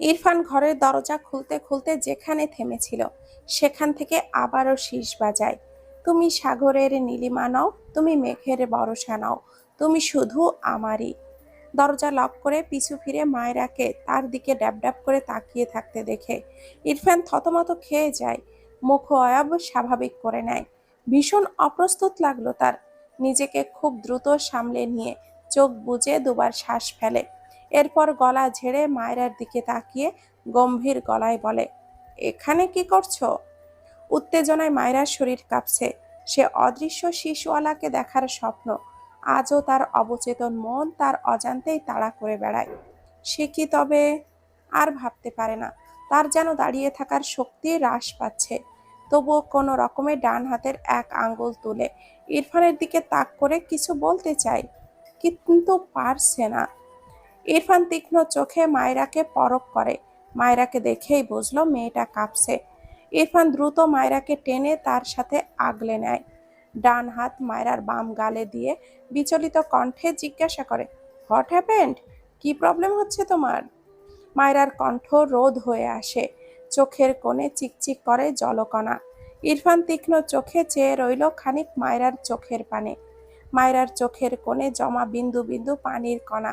ইরফান ঘরের দরজা খুলতে খুলতে যেখানে থেমেছিল, সেখান থেকে আবারও শীষ বাজায়। তুমি সাগরের নীলিমা নাও, তুমি মেঘের বরসা নাও, তুমি শুধু আমারই। দরজা লক করে পিছু ফিরে মায়েরাকে তার দিকে ড্যাব ড্যাব করে তাকিয়ে থাকতে দেখে ইরফান থতমত খেয়ে যায় মুখ অয়াব স্বাভাবিক করে নেয়। ভীষণ অপ্রস্তুত লাগল তার, নিজেকে খুব দ্রুত সামলে নিয়ে চোখ বুজে দুবার শ্বাস ফেলে। এরপর গলা ঝেড়ে মায়রার দিকে তাকিয়ে গম্ভীর গলায় বলে, এখানে কি করছ? উত্তেজনায় মায়রার শরীর কাঁপছে। সে অদৃশ্য শিশুওয়ালাকে দেখার স্বপ্ন। আজও তার অবচেতন মন তার অজান্তেই তাড়া করে বেড়ায়। সে কি তবে আর ভাবতে পারে না। তার যেন দাঁড়িয়ে থাকার শক্তি হ্রাস পাচ্ছে। তবুও কোনো রকমে ডান হাতের এক আঙ্গুল তুলে, ইরফানের দিকে তাক করে কিছু বলতে চায়, কিন্তু পারছে না। ইরফান তীক্ষ্ণ চোখে মায়রাকে পরক করে। মায়রাকে দেখেই বুঝলো মেয়েটা কাঁপছে। ইরফান দ্রুত মায়রাকে টেনে তার সাথে আগলে নেয়। ডান হাত মায়রার বাম গালে দিয়ে বিচলিত কণ্ঠে জিজ্ঞাসা করে হোয়াট হ্যাপেন্ড কি প্রবলেম হচ্ছে তোমার? মায়রার কণ্ঠ রোধ হয়ে আসে। চোখের কোণে চিকচিক করে জলকণা। ইরফান তীক্ষ্ণ চোখে চেয়ে রইল খানিক মায়রার চোখের পানে। মায়রার চোখের কোণে জমা বিন্দু বিন্দু পানির কণা।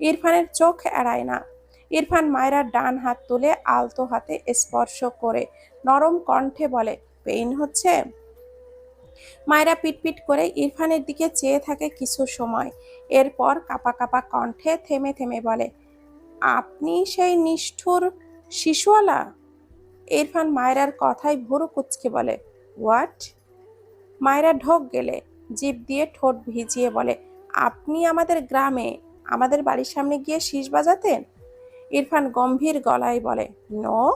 ইরফানের চোখ এড়ায় না। ইরফান মায়রার ডান হাত তুলে আলতো হাতে স্পর্শ করে নরম কণ্ঠে বলে, পেইন হচ্ছে? মায়েরা পিটপিট করে ইরফানের দিকে চেয়ে থাকে কিছু সময়। এরপর কাপা কাপা কণ্ঠে থেমে থেমে বলে, আপনি সেই নিষ্ঠুর শিশুওয়ালা? ইরফান মায়রার কথায় ভুরু কুচকে বলে, হোয়াট? মায়েরা ঢোক গেলে, জিভ দিয়ে ঠোঁট ভিজিয়ে বলে, আপনি আমাদের গ্রামে আমাদের বাড়ির সামনে গিয়ে শীষ বাজাতেন? ইরফান গম্ভীর গলায় বলে, নো।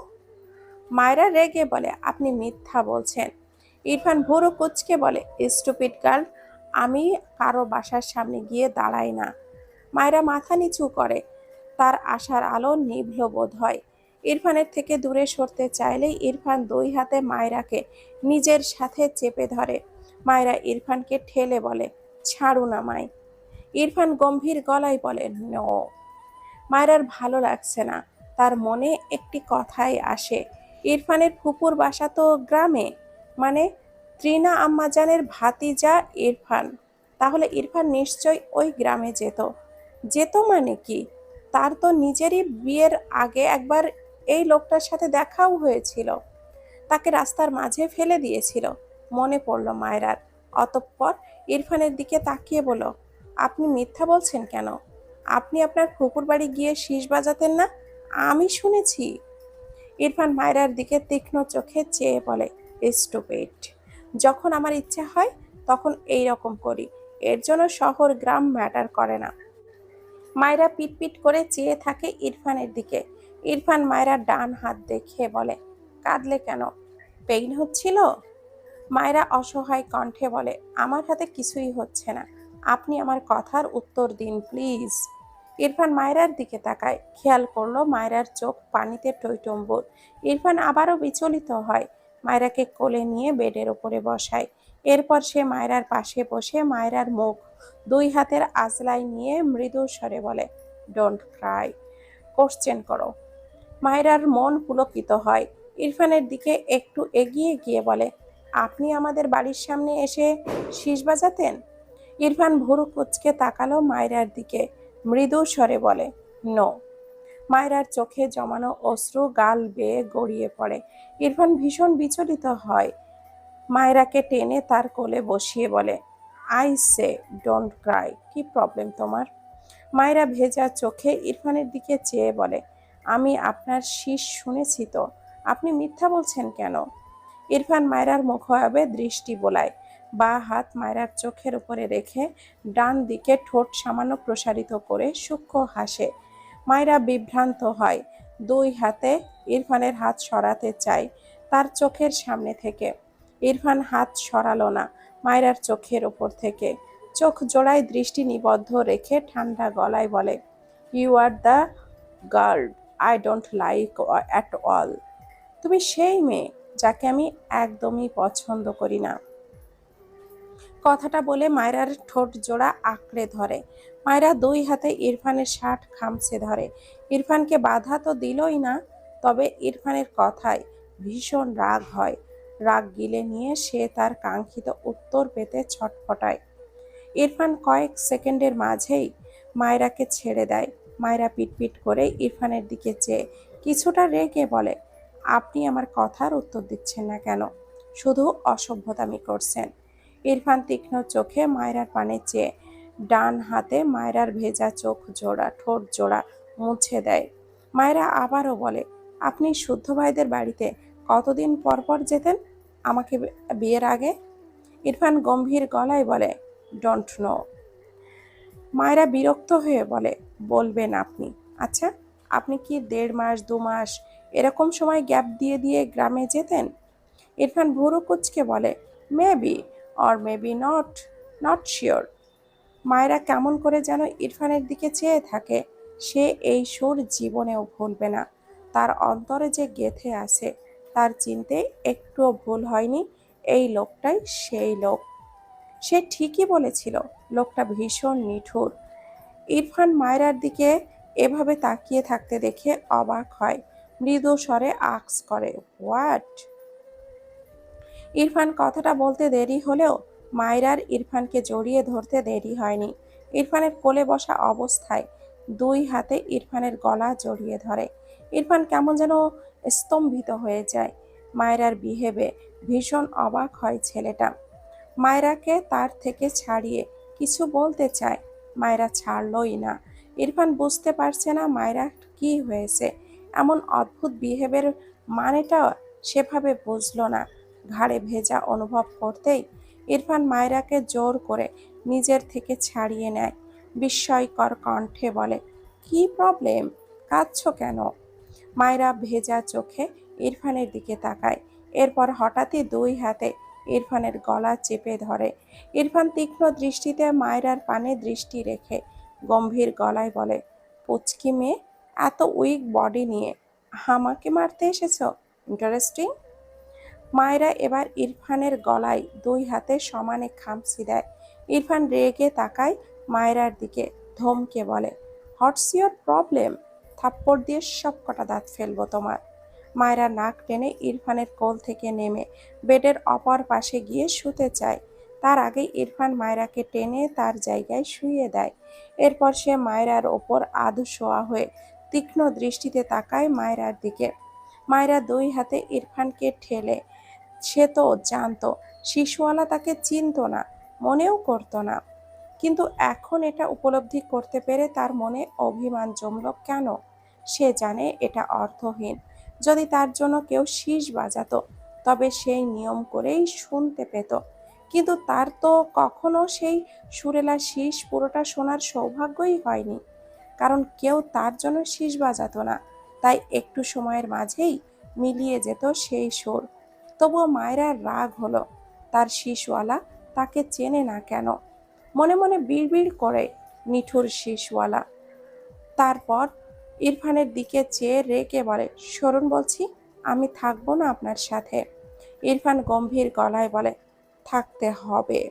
মায়রা রেগে বলে, আপনি মিথ্যা বলছেন। ইরফান ভুরু কুচকে বলে, স্টুপিড গার্ল, আমি কারও বাসার সামনে গিয়ে দাঁড়াই না। মায়রা মাথা নিচু করে, তার আশার আলো নিভল বোধ হয়। ইরফানের থেকে দূরে সরতে চাইলেই ইরফান দুই হাতে মায়রাকে নিজের সাথে চেপে ধরে। মায়রা ইরফানকে ঠেলে বলে ছাড়ু না আমায়। ইরফান গম্ভীর গলায় বলে নো। মায়রার ভালো লাগছে না। তার মনে একটি কথাই আসে। ইরফানের ফুপুর বাসা তো গ্রামে। মানে ত্রিনা আম্মাজানের ভাতিজা ইরফান। তাহলে ইরফান নিশ্চয় ওই গ্রামে যেত। যেত মানে কি? তার তো নিজেরই বিয়ের আগে একবার এই লোকটার সাথে দেখাও হয়েছিল। তাকে রাস্তার মাঝে ফেলে দিয়েছিল। মনে পড়ল মায়রার। অতঃপর ইরফানের দিকে তাকিয়ে বলল আপনি মিথ্যা বলছেন কেন? আপনি আপনার ফুপুর বাড়ি গিয়ে শীষ বাজাতেন না? আমি শুনেছি। ইরফান মায়রার দিকে তীক্ষ্ণ চোখে চেয়ে বলে স্টুপিড যখন আমার ইচ্ছা হয়, তখন এই রকম করি। এর জন্য শহর, গ্রাম ম্যাটার করে না। মায়রা পিটপিট করে চেয়ে থাকে ইরফানের দিকে। ইরফান মায়রার ডান হাত দেখে বলে, কাঁদলে কেন? পেইন হচ্ছিল? মায়রা অসহায় কণ্ঠে বলে, আমার হাতে কিছুই হচ্ছে না। আপনি আমার কথার উত্তর দিন, প্লিজ। ইরফান মায়রার দিকে তাকায়। খেয়াল করল মায়রার চোখ পানিতে টইটম্বুর। ইরফান আবারও বিচলিত হয়। মায়রাকে কোলে নিয়ে বেডের ওপরে বসায়। এরপর সে মায়রার পাশে বসে মায়রার মুখ দুই হাতের আজলাই নিয়ে মৃদু স্বরে বলে ডোন্ট ক্রাই কোশ্চেন করো। মায়রার মন পুলকিত হয়। ইরফানের দিকে একটু এগিয়ে গিয়ে বলে, আপনি আমাদের বাড়ির সামনে এসে শীষ বাজাতেন? ইরফান ভুরু কুচকে তাকালো মায়রার দিকে। মৃদু স্বরে বলে, নো। মায়রার চোখে জমানো অশ্রু গাল বেয়ে গড়িয়ে পড়ে। ইরফান ভীষণ বিচলিত হয়। মায়রাকে টেনে তার কোলে বসিয়ে বলে, আই সে, ডোন্ট ক্রাই, কি প্রবলেম তোমার? মায়রা ভেজা চোখে ইরফানের দিকে চেয়ে বলে, আমি আপনার শীষ শুনেছি তো, আপনি মিথ্যা বলছেন কেন? ইরফান মায়রার মুখভাবে দৃষ্টি বোলায়। বা হাত মায়রার চোখের উপরে রেখে ডান দিকে ঠোঁট সামান্য প্রসারিত করে সূক্ষ্ম হাসে। মায়রা বিভ্রান্ত হয়। দুই হাতে ইরফানের হাত সরাতে চায় তার চোখের সামনে থেকে। ইরফান হাত সরালো না মায়রার চোখের ওপর থেকে। চোখ জোড়ায় দৃষ্টি নিবদ্ধ রেখে ঠান্ডা গলায় বলে you are the girl I don't like at all তুমি সেই মেয়ে যাকে আমি একদমই পছন্দ করি না। কথাটা বলে মায়রার ঠোঁট জোড়া আঁকড়ে ধরে। মায়রা দুই হাতে ইরফানের শার্ট খামছে ধরে। ইরফানকে বাধা তো দিলই না, তবে ইরফানের কথায় ভীষণ রাগ হয়। রাগ গিলে নিয়ে সে তার কাঙ্ক্ষিত উত্তর পেতে ছটফটায়। ইরফান কয়েক সেকেন্ডের মাঝেই মায়রাকে ছেড়ে দেয়। মায়রা পিটপিট করে ইরফানের দিকে চেয়ে কিছুটা রেগে বলে, আপনি আমার কথার উত্তর দিচ্ছেন না কেন? শুধু অসভ্যতামি করছেন। ইরফান তীক্ষ্ণ চোখে মায়রার পানে চেয়ে, ডান হাতে মায়রার ভেজা চোখ জোড়া, ঠোঁট জোড়া মুছে দেয়। মায়রা আবারও বলে, আপনি শুদ্ধ ভাইদের বাড়িতে কতদিন পর পর যেতেন? আমাকে বিয়ের আগে? ইরফান গম্ভীর গলায় বলে ডোন্ট নো মায়েরা বিরক্ত হয়ে বলে, বলবেন আপনি। আচ্ছা আপনি কি দেড় মাস, দু মাস এরকম সময় গ্যাপ দিয়ে দিয়ে গ্রামে যেতেন? ইরফান ভুরু কুচকে বলে maybe or maybe not not sure মায়েরা কেমন করে যেন ইরফানের দিকে চেয়ে থাকে, সে এই সুর জীবনেও ভুলবে না। তার অন্তরে যে গেথে আছে, তার চিনতে একটুও ভুল হয়নি, এই লোকটাই সেই লোক। সে ঠিকই বলেছিল, লোকটা ভীষণ নিঠুর। ইরফান মায়রার দিকে এভাবে তাকিয়ে থাকতে দেখে অবাক হয়। মৃদু স্বরে আক্স করে হোয়াট ইরফান কথাটা বলতে দেরি হলেও মায়রার ইরফানকে জড়িয়ে ধরতে দেরি হয়নি। ইরফানের কোলে বসা অবস্থায় দুই হাতে ইরফানের গলা জড়িয়ে ধরে। ইরফান কেমন যেন স্তম্ভিত হয়ে যায়। মায়রার বিহেভে ভীষণ অবাক হয় ছেলেটা। মায়রাকে তার থেকে ছাড়িয়ে কিছু বলতে চায় মায়রা ছাড়লই না। ইরফান বুঝতে পারছে না মায়রা কি হয়েছে। এমন অদ্ভুত বিহেভের মানেটা সেভাবে বুঝলো না। ঘাড়ে ভেজা অনুভব করতেই ইরফান মায়রাকে জোর করে নিজের থেকে ছাড়িয়ে নেয়। বিস্ময়কর কণ্ঠে বলে, কি প্রবলেম কাঁদছ কেন? মায়রা ভেজা চোখে ইরফানের দিকে তাকায়। এরপর হঠাৎই দুই হাতে ইরফানের গলা চেপে ধরে। ইরফান তীক্ষ্ণ দৃষ্টিতে মায়রার পানে দৃষ্টি রেখে গম্ভীর গলায় বলে, পুচকি মেয়ে, এত উইক বডি নিয়ে আমাকে মারতে এসেছ? ইন্টারেস্টিং মায়েরা এবার ইরফানের গলায় দুই হাতে সমানে খামচি দেয়। ইরফান রেগে তাকায় মায়েরার দিকে, ধমকে বলে হটস ইয়োর প্রবলেম থাপ্পড় দিয়ে সব কটা দাঁত ফেলব তোমার। মায়েরা নাক টেনে ইরফানের কোল থেকে নেমে বেডের অপর পাশে গিয়ে শুতে চায়। তার আগে ইরফান মায়রাকে টেনে তার জায়গায় শুয়ে দেয়। এরপর সে মায়রার ওপর আধু শোয়া হয়ে তীক্ষ্ণ দৃষ্টিতে তাকায় মায়রার দিকে। মায়রা দুই হাতে ইরফানকে ঠেলে সে তো জানতো শিশুওয়ালা তাকে চিনতো না, মনেও করতো না। কিন্তু এখন এটা উপলব্ধি করতে পেরে তার মনে অভিমান জমল কেন? সে জানে এটা অর্থহীন। যদি তার জন্য কেউ শীষ বাজাতো, তবে সেই নিয়ম করেই শুনতে পেত। কিন্তু তার তো কখনো সেই সুরেলা শীষ পুরোটা শোনার সৌভাগ্যই হয়নি। কারণ কেউ তার জন্য শীষ বাজাতো না, তাই একটু সময়ের মাঝেই মিলিয়ে যেত সেই সুর। তবুও মায়েরার রাগ হলো। তার শিশওয়ালা তাকে চেনে না কেন। মনে মনে বিড়বিড় করে নিঠুর শিশওয়ালা। তারপর ইরফানের দিকে চেয়ে রেগে বলে, সরুন বলছি, আমি থাকব না আপনার সাথে। ইরফান গম্ভীর গলায় বলে, থাকতে হবে।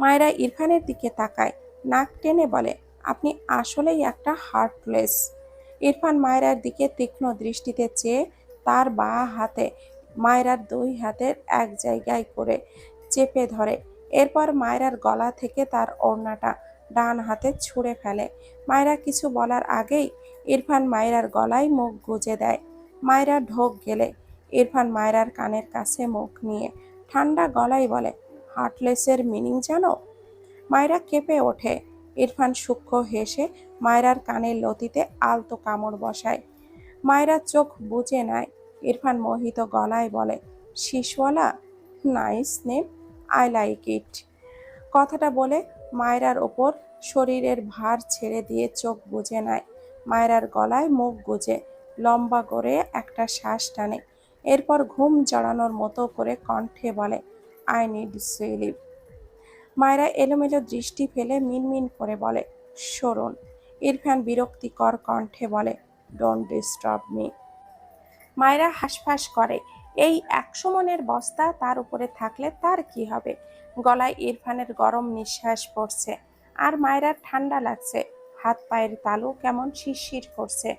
মায়েরা ইরফানের দিকে তাকায়, নাক টেনে বলে, আপনি আসলেই একটা হার্টলেস ইরফান মায়েরার দিকে তীক্ষ্ণ দৃষ্টিতে চেয়ে তার বা হাতে মায়েরার দুই হাতের এক জায়গায় করে চেপে ধরে। এরপর মায়েরার গলা থেকে তার ওড়নাটা ডান হাতে ছুঁড়ে ফেলে। মায়েরা কিছু বলার আগেই ইরফান মায়েরার গলায় মুখ গুজে দেয়। মায়েরা ঢোক গেলে ইরফান মায়রার কানের কাছে মুখ নিয়ে ঠান্ডা গলায় বলে হার্টলেসের মিনিং জানো? মায়েরা কেঁপে ওঠে। ইরফান সূক্ষ্ম হেসে মায়েরার কানের লতিতে আলতো কামড় বসায়। মায়েরা চোখ বুঝে নেয়। ইরফান মোহিত গলায় বলে, শিশওয়ালা nice name I like it কথাটা বলে মায়রার ওপর শরীরের ভার ছেড়ে দিয়ে চোখ বুঝে নেয়। মায়রার গলায় মুখ গুজে, লম্বা করে একটা শ্বাস টানে। এরপর ঘুম জড়ানোর মতো করে কণ্ঠে বলে আই নিড স্লিপ মায়েরা এলোমেলো দৃষ্টি ফেলে মিনমিন করে বলে, সরুন। ইরফান বিরক্তিকর কণ্ঠে বলে ডোন্ট ডিস্টার্ব মি মায়েরা হাঁসফাঁস করে। এই একশো মনের বস্তা তার উপরে থাকলে তার কি হবে? গলায় ইরফানের গরম নিঃশ্বাস পড়ছে আর মায়েরার ঠান্ডা লাগছে। হাত পায়ের তালু কেমন শিরশির করছে।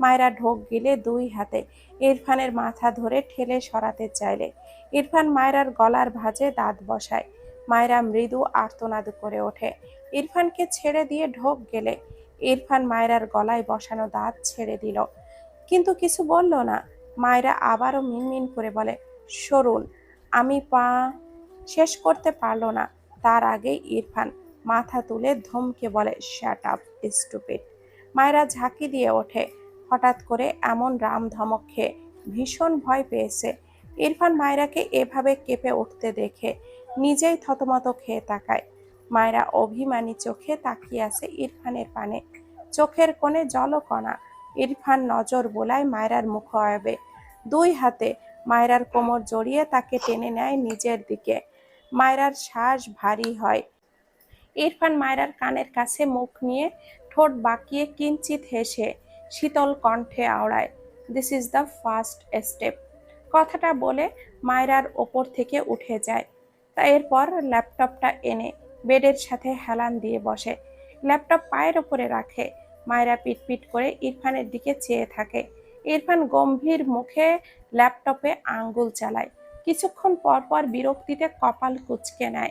মায়েরা ঢোক গিলে দুই হাতে ইরফানের মাথা ধরে ঠেলে সরাতে চাইলে। ইরফান মায়েরার গলার ভাঁজে দাঁত বসায়। মায়েরা মৃদু আর্তনাদ করে ওঠে। ইরফানকে ছেড়ে দিয়ে ঢোক গেলে ইরফান মায়েরার গলায় বসানো দাঁত ছেড়ে দিল। কিন্তু কিছু বলল না। মায়েরা আবারও মিনমিন করে বলে, সরুন, আমি পা শেষ করতে পারল না। তার আগেই ইরফান মাথা তুলে ধমকে বলে শ্যাট আপ স্টুপিড মায়েরা ঝাঁকি দিয়ে ওঠে। হঠাৎ করে এমন রাম ধমক খেয়ে ভীষণ ভয় পেয়েছে। ইরফান মায়েরাকে এভাবে কেঁপে উঠতে দেখে নিজেই থতমত খেয়ে তাকায়। মায়েরা অভিমানী চোখে তাকিয়ে আছে ইরফানের পানে। চোখের কোণে জলকণা। ইরফান নজর বোলায় মায়েরার মুখ অয়বে দুই হাতে মায়রার কোমর জড়িয়ে তাকে টেনে নেয় নিজের দিকে। মায়রার শ্বাস ভারী হয়। ইরফান মায়রার কানের কাছে মুখ নিয়ে ঠোঁট বাঁকিয়ে কিঞ্চিত হেসে শীতল কণ্ঠে আওড়ায় this is the first step কথাটা বলে মায়রার ওপর থেকে উঠে যায়। তা এরপর ল্যাপটপটা এনে বেডের সাথে হেলান দিয়ে বসে। ল্যাপটপ পায়ের ওপরে রাখে। মায়েরা পিটপিট করে ইরফানের দিকে চেয়ে থাকে। ইরফান গম্ভীর মুখে ল্যাপটপে আঙ্গুল চালায়। কিছুক্ষণ পর পর বিরক্তিতে কপাল কুচকে নেয়।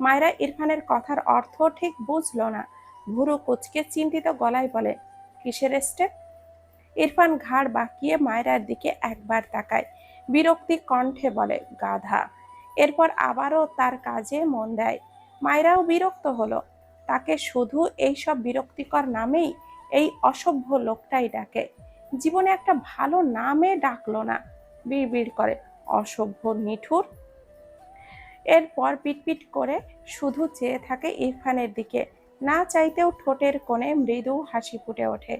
মায়েরা ইরফানের কথার অর্থ ঠিক বুঝল না। ভুরু কুচকে চিন্তিত গলায় বলে, কিসের স্টেপ? ইরফান ঘাড় বাঁকিয়ে মায়েরার দিকে একবার তাকায়। বিরক্তি কণ্ঠে বলে, গাধা। এরপর আবারও তার কাজে মন দেয়। মায়েরাও বিরক্ত হলো। তাকে শুধু এইসব বিরক্তিকর নামেই এই অসভ্য লোকটাই ডাকে। জীবনে একটা ভালো নামে ডাকলো না। বিড়বিড় করে, অসভ্য, নিঠুর। এরপর পিটপিট করে শুধু চেয়ে থাকে ইরফানের দিকে। না চাইতেও ঠোঁটের কোণে মৃদু হাসি ফুটে ওঠে।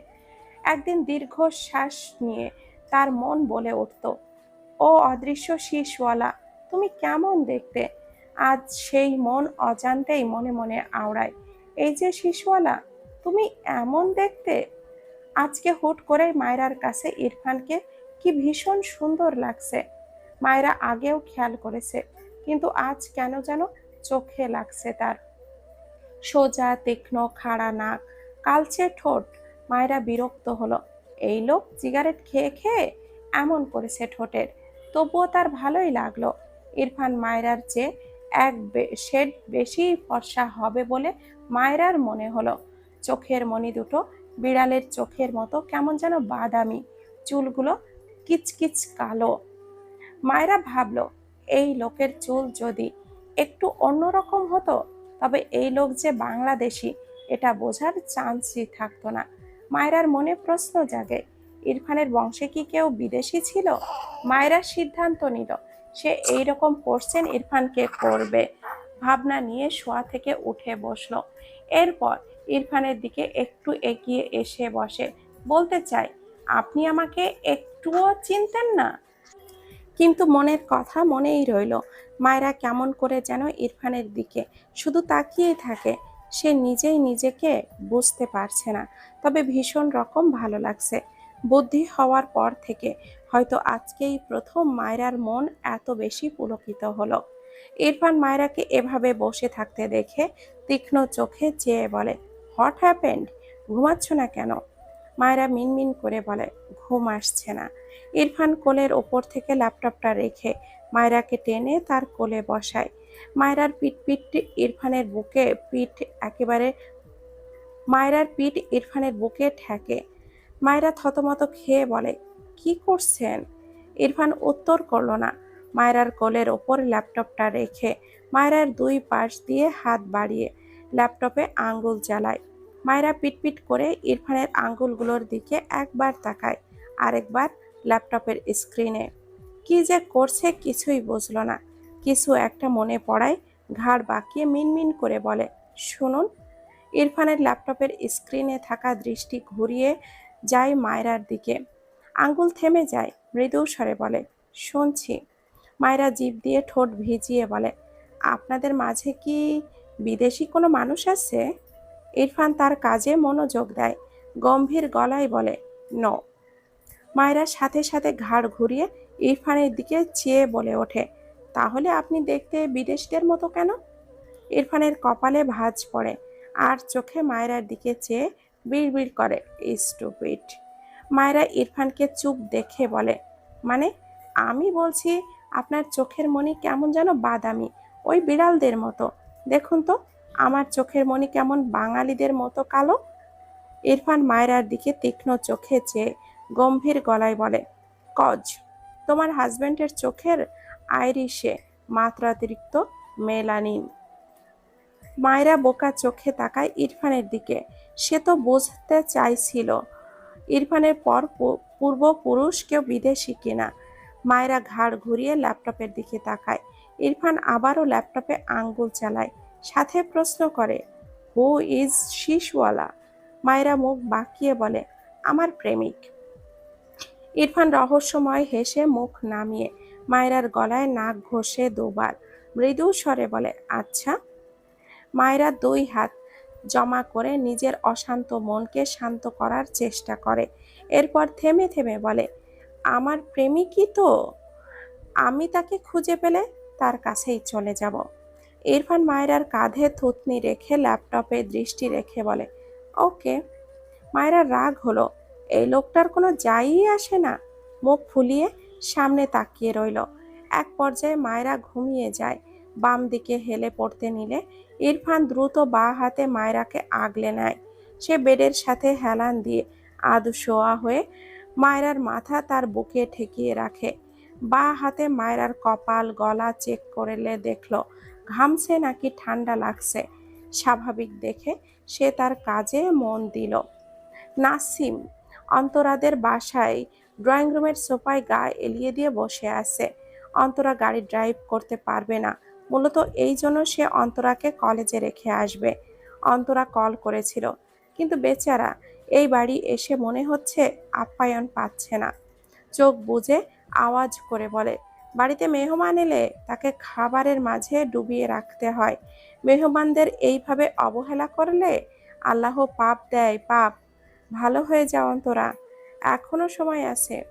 একদিন দীর্ঘ শ্বাস নিয়ে তার মন বলে উঠত, ও অদৃশ্য শীষওয়ালা, তুমি কেমন দেখতে? আজ সেই মন অজান্তেই মনে মনে আওড়ায়, এই যে শিশওয়ালা তুমি এমন দেখতে? আজকে হুট করে মায়রার কাছে ইরফানকে কি ভীষণ সুন্দর লাগছে। মায়েরা আগেও খেয়াল করেছে, কিন্তু আজ কেন যেন চোখে লাগছে তার। সোজা, তীক্ষ্ণ, খাড়া নাক, কালচে ঠোঁট, মায়েরা বিরক্ত হলো। এই লোক সিগারেট খেয়ে খেয়ে এমন করেছে ঠোঁটের, তবুও তার ভালোই লাগল। ইরফান মায়রার চেয়ে এক শেড বেশি ফর্সা হবে বলে মায়রার মনে হলো। চোখের মনি দুটো বিড়ালের চোখের মতো কেমন যেন বাদামি, চুলগুলো কিচকিচ কালো। মায়েরা ভাবল, এই লোকের চুল যদি একটু অন্যরকম হতো, তবে এই লোক যে বাংলাদেশি, এটা বোঝার চান্সই থাকতো না। মায়েরার মনে প্রশ্ন জাগে, ইরফানের বংশে কি কেউ বিদেশি ছিল? মায়েরা সিদ্ধান্ত নিল, সে এইরকম কোশ্চেন ইরফানকে করবে। ভাবনা নিয়ে শোয়া থেকে উঠে বসল। এরপর ইরফানের দিকে একটু এগিয়ে এসে বসে। বলতে চাই, আপনি আমাকে একটুও চিনতেন না? কিন্তু মনের কথা মনেই রইল, মায়েরা কেমন করে যেন ইরফানের দিকে শুধু তাকিয়েই থাকে, সে নিজেই নিজেকে বুঝতে পারছে না, তবে ভীষণ রকম ভালো লাগছে। বুদ্ধি হওয়ার পর থেকে হয়তো আজকেই প্রথম মায়রার মন এত বেশি পুলকিত হলো। ইরফান মায়রাকে এভাবে বসে থাকতে দেখে তীক্ষ্ণ চোখে চেয়ে বলে হোয়াট হ্যাপেন্ড ঘুমাচ্ছ না কেন? মায়েরা মিনমিন করে বলে, ঘুম আসছে না। ইরফান কোলের ওপর থেকে ল্যাপটপটা রেখে মায়রাকে টেনে তার কোলে বসায়। মায়রার পিঠ পিঠ ইরফানের বুকে পিঠ একেবারে, মায়রার পিঠ ইরফানের বুকে ঠেকে। মায়েরা থতমত খেয়ে বলে, কি করছেন? ইরফান উত্তর করল না। মায়রার কোলের ওপর ল্যাপটপটা রেখে মায়রার দুই পাশ দিয়ে হাত বাড়িয়ে ল্যাপটপে আঙ্গুল চালায় মায়েরা পিটপিট করে ইরফানের আঙ্গুলগুলোর দিকে একবার তাকায়, আরেকবার ল্যাপটপের স্ক্রিনে। কি যে করছে কিছুই বুঝলো না। কিছু একটা মনে পড়ায় ঘাড় বাঁকিয়ে মিনমিন করে বলে, শুনুন। ইরফানের ল্যাপটপের স্ক্রিনে থাকা দৃষ্টি ঘুরিয়ে যায় মায়রার দিকে। আঙ্গুল থেমে যায়, মৃদু স্বরে বলে, শুনছি। মায়েরা জিভ দিয়ে ঠোঁট ভিজিয়ে বলে, আপনাদের মাঝে কি বিদেশি কোনো মানুষ আছে? ইরফান তার কাজে মনোযোগ দেয়, গম্ভীর গলায় বলে, ন। মায়েরা সাথে সাথে ঘাড় ঘুরিয়ে ইরফানের দিকে চেয়ে বলে ওঠে, তাহলে আপনি দেখতে বিদেশিদের মতো কেন? ইরফানের কপালে ভাঁজ পড়ে আর চোখে মায়েরার দিকে চেয়ে বিড়বিড় করে, স্টুপিড। মায়রা ইরফানকে চুপ দেখে বলে মানে আমি বলছি, আপনার চোখের মনি কেমন যেন বাদামি, ওই বিড়ালদের মতো। দেখুন তো, আমার চোখের মনি কেমন বাঙালিদের মতো কালো। ইরফান মায়রার দিকে তীক্ষ্ণ চোখে চেয়ে গম্ভীর গলায় বলে, কজ, তোমার হাজব্যান্ডের চোখের আইরিশে মাত্রাতিরিক্ত মেলানিন। মায়েরা বোকা চোখে তাকায় ইরফানের দিকে। সে তো বুঝতে চাইছিল, ইরফানের পর পূর্বপুরুষ কেউ বিদেশি কিনা। মায়েরা ঘাড় ঘুরিয়ে ল্যাপটপের দিকে তাকায়। ইরফান আবারও ল্যাপটপে আঙ্গুল চালায়, সাথে প্রশ্ন করে হু ইজ শিশওয়ালা মায়েরা মুখ বাঁকিয়ে বলে, আমার প্রেমিক। ইরফান রহস্যময় হেসে মুখ নামিয়ে মায়েরার গলায় নাক ঘষে দুবার মৃদু স্বরে বলে আচ্ছা। মায়েরা দুই হাত জমা করে নিজের অশান্ত মনকে শান্ত করার চেষ্টা করে, এরপর থেমে থেমে বলে, আমার প্রেমিকই তো। আমি তাকে খুঁজে পেলে তার কাছেই চলে যাব। ইরফান মায়েরার কাঁধে থুতনি রেখে ল্যাপটপে দৃষ্টি রেখে বলে, ওকে। মায়েরা রাগ হলো, এই লোকটার কোনো যাই আসে না। মুখ ফুলিয়ে সামনে তাকিয়ে রইল। এক পর্যায়ে মায়েরা ঘুমিয়ে যায়। বাম দিকে হেলে পড়তে নিলে ইরফান দ্রুত বা হাতে মায়রাকে আগলে নেয়। সে বেডের সাথে হেলান দিয়ে আধ শোয়া হয়ে মায়রার মাথা তার বুকে ঠেকিয়ে রাখে। বা হাতে মায়রার কপাল, গলা চেক করলে দেখল ঘামছে নাকি ঠান্ডা লাগছে। স্বাভাবিক দেখে সে তার কাজে মন দিল। নাসিম অন্তরাদের বাসায় ড্রয়িং রুমের সোফায় গা এলিয়ে দিয়ে বসে আছে। অন্তরা গাড়ি ড্রাইভ করতে পারবে না। মূলত এই জন্য সে অন্তরাকে কলেজে রেখে আসবে। অন্তরা কল করেছিল, কিন্তু বেচারা এই বাড়ি এসে মনে হচ্ছে আপ্যায়ন পাচ্ছে না। চোখ বুজে আওয়াজ করে বলে, বাড়িতে মেহমান এলে তাকে খাবারের মাঝে ডুবিয়ে রাখতে হয়। মেহমানদের এইভাবে অবহেলা করলে আল্লাহ পাপ দেয়, পাপ। ভালো হয়ে যাও অন্তরা। এখনও সময় আছে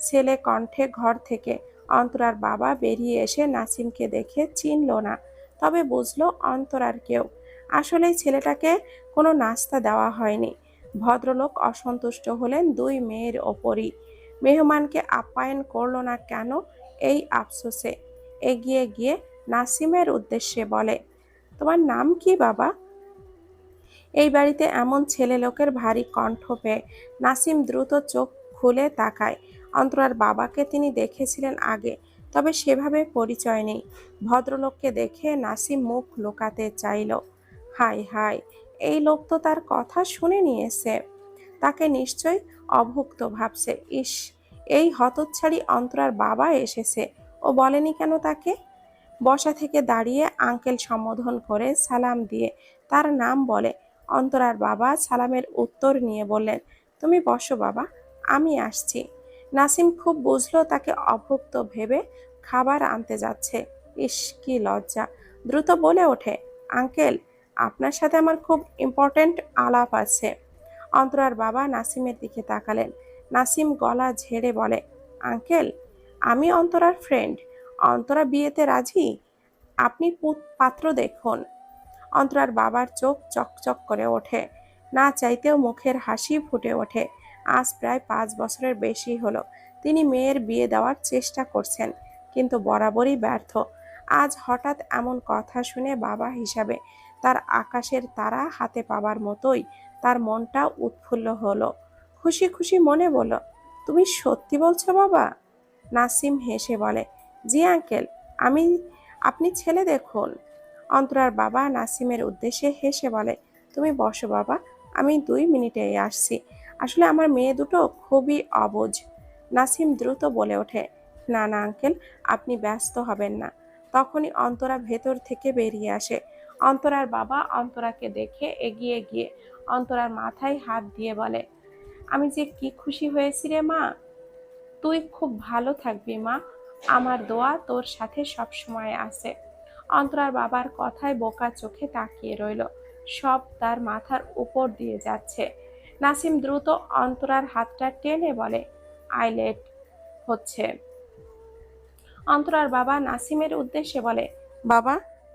ছেলে কণ্ঠে ঘর থেকে অন্তরার বাবা বেরিয়ে এসে নাসিমকে দেখে চিনল না। তবে বুঝলো অন্তরার কেউ। আসলে ছেলেটাকে কোনো নাস্তা দেওয়া হয়নি। ভদ্রলোক অসন্তুষ্ট হলেন দুই মেয়ের ওপরই। মেহমানকে আপ্যায়ন করল না কেন? এই আফসোসে এগিয়ে গিয়ে নাসিমের উদ্দেশ্যে বলে, তোমার নাম কি বাবা? এই বাড়িতে এমন ছেলে লোকের ভারী কণ্ঠ পেয়ে নাসিম দ্রুত চোখ খুলে তাকায়। অন্তরার বাবাকে তিনি দেখেছিলেন আগে, তবে সেভাবে পরিচয় নেই। ভদ্রলোককে দেখে নাসিম মুখ লুকাতে চাইল হাই হাই এই লোক তো তার কথা শুনে নিয়েছে। তাকে নিশ্চয় অভুক্ত ভাবছে। ইস, এই হতচ্ছাড়ি অন্তরার বাবা এসেছে। ও বলেনি কেন তাকে? বসা থেকে দাঁড়িয়ে আঙ্কেল সম্বোধন করে সালাম দিয়ে তার নাম বলে। অন্তরার বাবা সালামের উত্তর নিয়ে বললেন, তুমি বসো বাবা, আমি আসছি। নাসিম খুব বুঝলো তাকে অভুক্ত ভেবে খাবার আনতে যাচ্ছে। ইস, কি লজ্জা। দ্রুত বলে ওঠে, আঙ্কেল, আপনার সাথে আমার খুব ইম্পর্ট্যান্ট আলাপ আছে। অন্তরার বাবা নাসিমের দিকে তাকালেন। নাসিম গলা ঝেড়ে বলে, আঙ্কেল, আমি অন্তরার ফ্রেন্ড অন্তরা বিয়েতে রাজি? আপনি পুত- পাত্র দেখুন। অন্তরার বাবার চোখ চকচক করে ওঠে। না চাইতেও মুখের হাসি ফুটে ওঠে। আজ প্রায় পাঁচ বছরের বেশি হলো। তিনি মেয়ের বিয়ে দেওয়ার চেষ্টা করছেন, কিন্তু বরাবরই ব্যর্থ। আজ হঠাৎ এমন কথা শুনে বাবা হিসাবে তার আকাশের তারা হাতে পাবার মতোই তার মনটা উৎফুল্ল হলো। খুশি খুশি মনে বলল, তুমি সত্যি বলছো বাবা? নাসিম হেসে বলে, জি আঙ্কেল, আমি, আপনি ছেলে দেখুন। অন্তরার বাবা নাসিমের উদ্দেশ্যে হেসে বলে, তুমি বসো বাবা, আমি দুই মিনিটেই আসছি। আসলে আমার মেয়ে দুটো খুবই অবুঝ নাসিম দ্রুত বলে ওঠে, না না আঙ্কেল, আপনি ব্যস্ত হবেন না। তখনই অন্তরা ভেতর থেকে বেরিয়ে আসে। অন্তরার বাবা অন্তরাকে দেখে এগিয়ে গিয়ে অন্তরার মাথায় হাত দিয়ে বলে, আমি যে কি খুশি হয়েছি রে মা। তুই খুব ভালো থাকবি মা। আমার দোয়া তোর সাথে সব সময় আছে। অন্তরার বাবার কথায় বোকা চোখে তাকিয়ে রইল। সব তার মাথার উপর দিয়ে যাচ্ছে। নাসিম দ্রুত অন্তরার হাতটা টেনে বলে আইলেট হচ্ছে। অন্তরার বাবা নাসিমের উদ্দেশ্যে বলে, বাবা,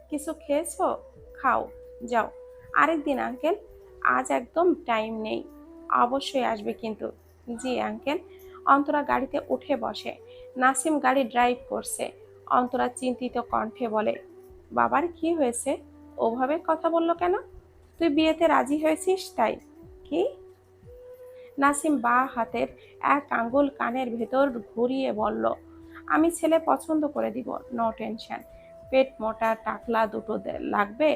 কিছু খেয়েছো? খাও, যাও। আরেকদিন আঙ্কেল আজ একদম টাইম নেই। অবশ্যই আসবে কিন্তু। জি আঙ্কেল অন্তরা গাড়িতে উঠে বসে। নাসিম গাড়ি ড্রাইভ করছে। অন্তরা চিন্তিত কণ্ঠে বলে, বাবার কি হয়েছে? ওভাবে কথা বলল কেন? তুই বিয়েতে রাজি হয়েছিস তাই? কি? নাসিম বা হাতের এক আঙ্গুল কানের ভেতর ঘুরিয়ে বলল, আমি ছেলে পছন্দ করে দিব নো টেনশন পেট মোটা, টাকলা দুটো লাগবে?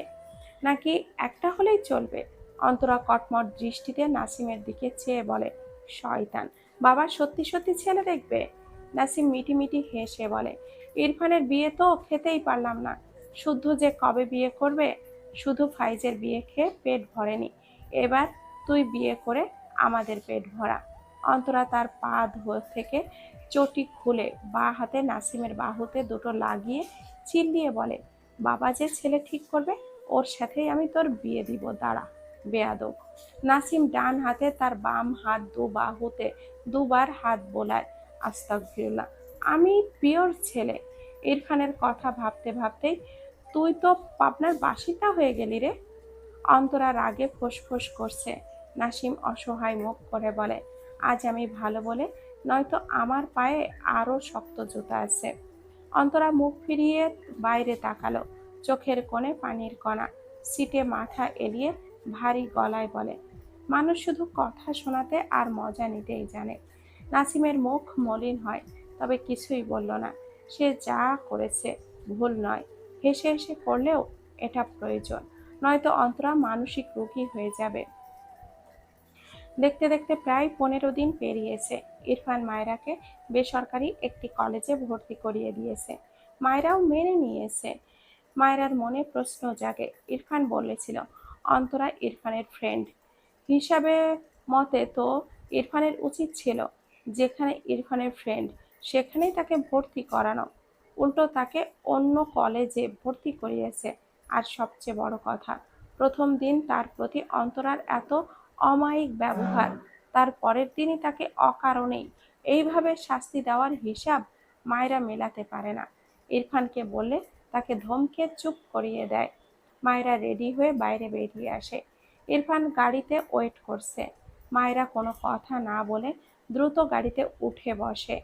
নাকি একটা হলেই চলবে? অন্তরা কটমট দৃষ্টিতে নাসিমের দিকে চেয়ে বলে, শয়তান, বাবা সত্যি সত্যি ছেলে দেখবে? নাসিম মিটি মিটি হেসে বলে, ইরফানের বিয়ে তো খেতেই পারলাম না। শুদ্ধ যে কবে বিয়ে করবে? শুধু ফাইজের বিয়ে খেয়ে পেট ভরেনি। এবার তুই বিয়ে করে আমাদের পেট ভরা। অন্তরা তার পা ধো- থেকে চটি খুলে বা হাতে নাসিমের বাহুতে দুটো লাগিয়ে চিল্লিয়ে বলে, বাবা যে ছেলে ঠিক করবে, ওর সাথেই আমি তোর বিয়ে দিব, দাঁড়া। বেয়াদব। নাসিম ডান হাতে তার বাম হাত দু বাহুতে দুবার হাত বোলায়। আস্তাগফিরুল্লাহ, আমি পিওর ছেলে। ইরফানের কথা ভাবতে ভাবতেই, তুই তো পাবনার বাসিটা হয়ে গেলি রে? অন্তরা রাগে ফোঁস করছে। নাসিম অসহায় মুখ করে বলে, আজ আমি ভালো বলে নয়তো আমার পায়ে আরও শক্ত জুতা আছে। অন্তরা মুখ ফিরিয়ে বাইরে তাকালো, চোখের কোণে পানির কণা। সিটে মাথা এলিয়ে ভারী গলায় বলে, মানুষ শুধু কথা শোনাতে আর মজা নিতেই জানে। নাসিমের মুখ মলিন হয়, তবে কিছুই বলল না। সে যা করেছে, ভুল নয়। হেসে হেসে করলেও এটা প্রয়োজন, নয়তো অন্তরা মানসিক রোগী হয়ে যাবে। দেখতে দেখতে প্রায় পনেরো দিন পেরিয়েছে। ইরফান মায়রাকে বেসরকারি একটি কলেজে ভর্তি করিয়ে দিয়েছে। মায়রাও মেনে নিয়েছে। মায়রার মনে প্রশ্ন জাগে। ইরফান বলেছিল অন্তরা ইরফানের ফ্রেন্ড হিসাবে মতে তো ইরফানের উচিত ছিল যেখানে ইরফানের ফ্রেন্ড সেখানেই তাকে ভর্তি করানো। উল্টো তাকে অন্য কলেজে ভর্তি করিয়েছে। আর সবচেয়ে বড় কথা, প্রথম দিন তার প্রতি অন্তরার এত অমায়িক ব্যবহার, তার পরের দিনই তাকে অকারণেই। এইভাবে শাস্তি দেওয়ার হিসাব মায়েরা মেলাতে পারে না। ইরফানকে বললে তাকে ধমকে চুপ করিয়ে দেয়। মায়েরা রেডি হয়ে বাইরে বেরিয়ে আসে। ইরফান গাড়িতে ওয়েট করছে। মায়েরা কোনো কথা না বলে দ্রুত গাড়িতে উঠে বসে।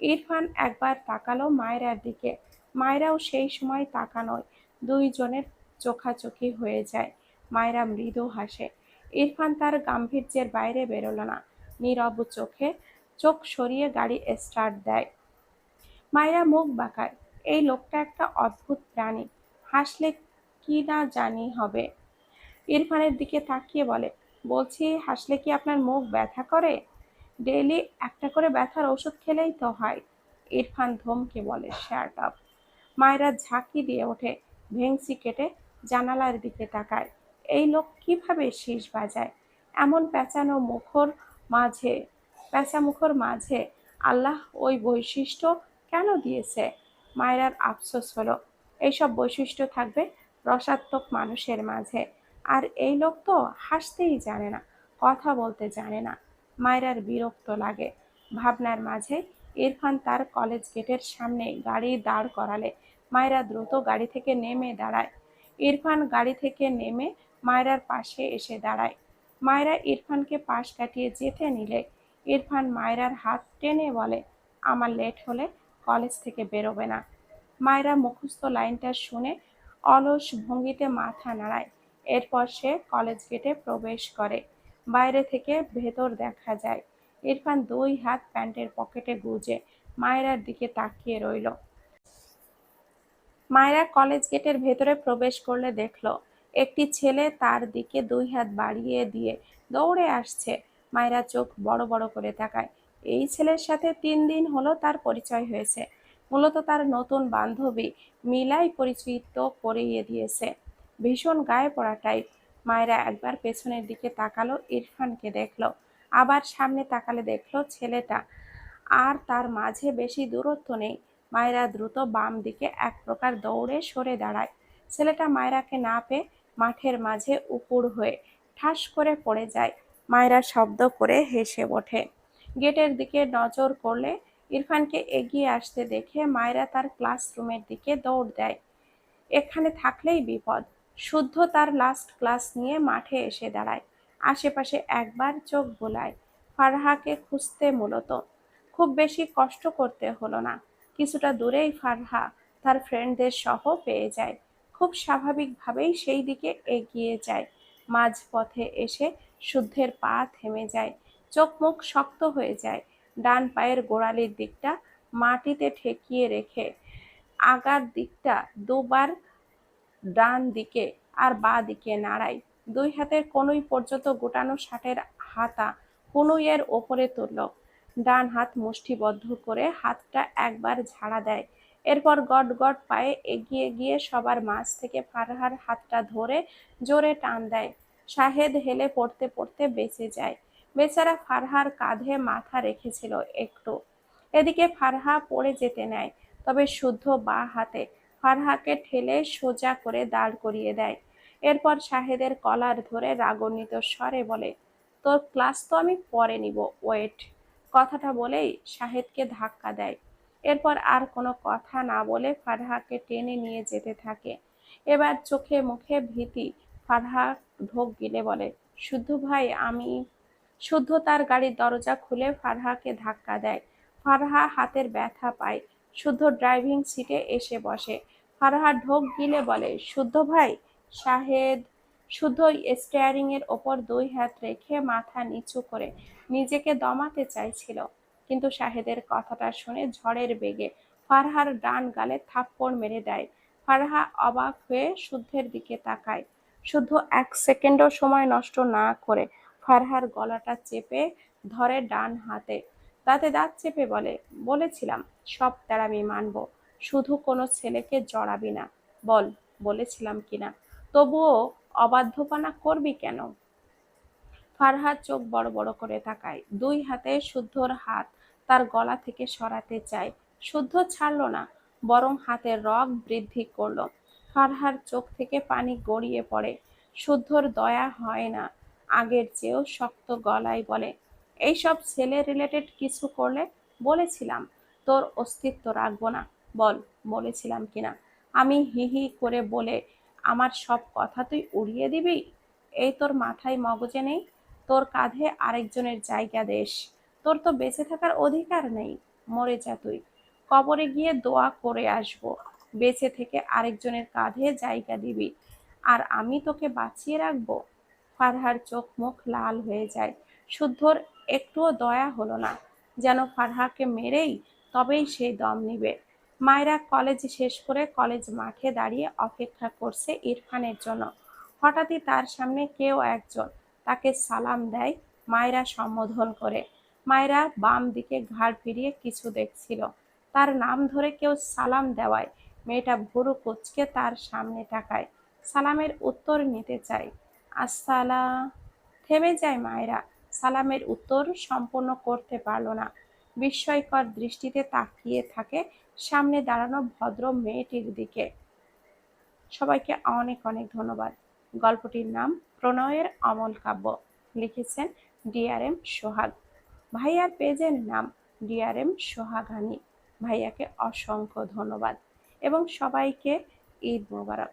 ইরফান একবার তাকালো মায়েরার দিকে। মায়েরাও সেই সময় তাকানোয় দুইজনের চোখাচোখি হয়ে যায়। মায়েরা মৃদু হাসে। ইরফান তার গাম্ভীর্যের বাইরে বেরোলো না। নীরব চোখে চোখ সরিয়ে গাড়ি স্টার্ট দেয়। মায়েরা মুখ বাঁকায়। এই লোকটা একটা অদ্ভুত প্রাণী। হাসলে কি না জানি হবে। ইরফানের দিকে তাকিয়ে বলে, বলছি, হাসলে কি আপনার মুখ ব্যথা করে? ডেইলি একটা করে ব্যথার ওষুধ খেলেই তো হয়, ইরফান ধমকে বলে শ্যাট আপ মায়েরা ঝাঁকি দিয়ে ওঠে ভেংসি কেটে জানালার দিকে তাকায়। এই লোক কীভাবে শীষ বাজায়? এমন পেঁচানো মুখর মাঝে, পেঁচা মুখর মাঝে আল্লাহ ওই বৈশিষ্ট্য কেন দিয়েছে? মায়েরার আফসোস হলো, এইসব বৈশিষ্ট্য থাকবে রসাত্মক মানুষের মাঝে। আর এই লোক তো হাসতেই জানে না, কথা বলতে জানে না। মায়েরার বিরক্ত লাগে। ভাবনার মাঝে ইরফান তার কলেজ গেটের সামনে গাড়ি দাঁড় করালে মায়েরা দ্রুত গাড়ি থেকে নেমে দাঁড়ায়। ইরফান গাড়ি থেকে নেমে মায়রার পাশে এসে দাঁড়ায়। মায়রা ইরফানকে পাশ কাটিয়ে যেতে নিলে ইরফান মায়রার হাত টেনে বলে, আমার লেট হলে কলেজ থেকে বেরোবে না। মায়রা মুখস্থ লাইনটা শুনে অলস ভঙ্গিতে মাথা নাড়ায়। এরপর সে কলেজ গেটে প্রবেশ করে। বাইরে থেকে ভেতর দেখা যায়, ইরফান দুই হাত প্যান্টের পকেটে গুজে মায়েরার দিকে তাকিয়ে রইল। মায়েরা কলেজ গেটের ভেতরে প্রবেশ করলে দেখল, একটি ছেলে তার দিকে দুই হাত বাড়িয়ে দিয়ে দৌড়ে আসছে। মায়েরা চোখ বড় বড় করে তাকায়। এই ছেলের সাথে তিন দিন হলো তার পরিচয় হয়েছে। মূলত তার নতুন বান্ধবী মিলাই পরিচিত করিয়ে দিয়েছে। ভীষণ গায়ে পড়া টাইপ মায়েরা একবার পেছনের দিকে তাকালো, ইরফানকে দেখল। আবার সামনে তাকালে দেখল ছেলেটা। আর তার মাঝে বেশি দূরত্ব নেই। মায়েরা দ্রুত বাম দিকে এক প্রকার দৌড়ে সরে দাঁড়ায়। ছেলেটা মায়েরাকে না পেয়ে মাঠের মাঝে উপুর হয়ে ঠাস করে পড়ে যায়। মায়েরা শব্দ করে হেসে ওঠে। গেটের দিকে নজর করলে ইরফানকে এগিয়ে আসতে দেখে মায়েরা তার ক্লাসরুমের দিকে দৌড় দেয়। এখানে থাকলেই বিপদ। শুদ্ধ তার লাস্ট ক্লাস নিয়ে মাঠে এসে দাঁড়ায়। আশেপাশে একবার চোখ বোলায়। ফারহাকে খুঁজতে মূলত। খুব বেশি কষ্ট করতে হলো না। কিছুটা দূরেই ফারহা তার ফ্রেন্ডদের সহ পেয়ে যায়। খুব স্বাভাবিকভাবেই সেই দিকে এগিয়ে যায়। মাঝপথে এসে শুদ্ধের পা থেমে যায়। চোখ মুখ শক্ত হয়ে যায়। ডান পায়ের গোড়ালির দিকটা মাটিতে ঠেকিয়ে রেখে আগার দিকটা দুবার ডান দিকে আর বা দিকে নাড়ায় দুই হাতের কনুই পর্যন্ত গোটানো শার্টের হাতা কনুইয়ের ওপরে তুলল। ডান হাত মুষ্টিবদ্ধ করে হাতটা একবার ঝাড়া দেয়। এরপর গট গট পায়ে এগিয়ে গিয়ে সবার মাঝ থেকে ফারহার হাতটা ধরে জোরে টান দেয়। শাহেদ হেলে পড়তে পড়তে বেঁচে যায়। বেচারা ফারহার কাঁধে মাথা রেখেছিল একটু। এদিকে ফারহা পড়ে যেতে নেয়, তবে শুদ্ধ বা হাতে ফারহাকে ঠেলে সোজা করে দাঁড় করিয়ে দেয়। এরপর শাহেদের কলার ধরে রাগান্বিত স্বরে বলে, তোর ক্লাস তো আমি পরে নিব, ওয়েট। কথাটা বলেই শাহেদকে ধাক্কা দেয়। এরপর আর কোনো কথা না বলে ফারহাকে টেনে নিয়ে যেতে থাকে। এবার চোখে মুখে ভীতি, ফারহা ঢোক গিলে বলে, শুদ্ধ ভাই, আমি শুদ্ধ তার গাড়ির দরজা খুলে ফারহাকে ধাক্কা দেয়। ফারহা হাতের ব্যথা পায়। শুদ্ধ ড্রাইভিং সিটে এসে বসে। ফারহা ঢোক গিলে বলে, শুদ্ধ ভাই? শাহেদ। শুদ্ধ স্টিয়ারিং এর ওপর দুই হাত রেখে মাথা নিচু করে নিজেকে দমাতে চাইছিল, কিন্তু শাহেদের কথাটা শুনে ঝড়ের বেগে ফারহার ডান গালে থাপ্পড় মেরে দেয়। ফারহা অবাক হয়ে শুদ্ধের দিকে তাকায়। শুদ্ধ এক সেকেন্ডও সময় নষ্ট না করে ফারহার গলাটা চেপে ধরে ডান হাতে। দাঁতে দাঁত চেপে বলে, বলেছিলাম, সব তার আমি মানব। শুধু কোনো ছেলেকে জড়াবি না। বল, বলেছিলাম কিনা তবুও অবাধ্যপনা করবি কেন? ফারহার চোখ বড় বড় করে তাকায়। দুই হাতে শুদ্ধর হাত তার গলা থেকে সরাতে চায়। শুদ্ধ ছাড়ল না, বরং হাতের রগ বৃদ্ধি করল। ফারহার চোখ থেকে পানি গড়িয়ে পড়ে। শুদ্ধর দয়া হয় না। আগের চেয়েও শক্ত গলায় বলে, এইসব ছেলে রিলেটেড কিছু করলে বলেছিলাম, তোর অস্তিত্ব রাখব না, বল বলেছিলাম কিনা? আমি হি হি করে বলে আমার সব কথা তুই উড়িয়ে দিবি? এই তোর মাথায় মগজে নেই? তোর কাঁধে আরেকজনের জায়গা দেশ। তোর তো বেঁচে থাকার অধিকার নেই। মরে যা তুই। কবরে গিয়ে দোয়া করে আসব। বেঁচে থেকে আরেকজনের কাঁধে জায়গা দিবি। আর আমি তোকে বাঁচিয়ে রাখব? ফারহার চোখ মুখ লাল হয়ে যায়। শুদ্ধর একটুও দয়া হলো না। যেন ফারহাকে মেরেই তবেই সে দম নিবে। মায়েরা কলেজ শেষ করে কলেজ মাঠে দাঁড়িয়ে অপেক্ষা করছে ইরফানের জন্য। হঠাৎই তার সামনে কেউ একজন তাকে সালাম দেয় মায়েরা সম্বোধন করে। মায়েরা বাম দিকে ঘাড় ফিরিয়ে কিছু দেখছিল। তার নাম ধরে কেউ সালাম দেওয়ায় মেয়েটা ভুরু কুচকে তার সামনে তাকায়। সালামের উত্তর নিতে চায়। আসসালা থেমে যায় মায়েরা। সালামের উত্তর সম্পন্ন করতে পারল না। বিস্ময়কর দৃষ্টিতে তাকিয়ে থাকে সামনে দাঁড়ানো ভদ্র মেয়েটির দিকে। সবাইকে অনেক অনেক ধন্যবাদ। গল্পটির নাম প্রণয়ের অমল কাব্য। লিখেছেন ডিআরএম সোহাগ। ভাইয়ার পেজের নাম ডিআরএম সোহাগানি। ভাইয়াকে অসংখ্য ধন্যবাদ এবং সবাইকে ঈদ মোবারক।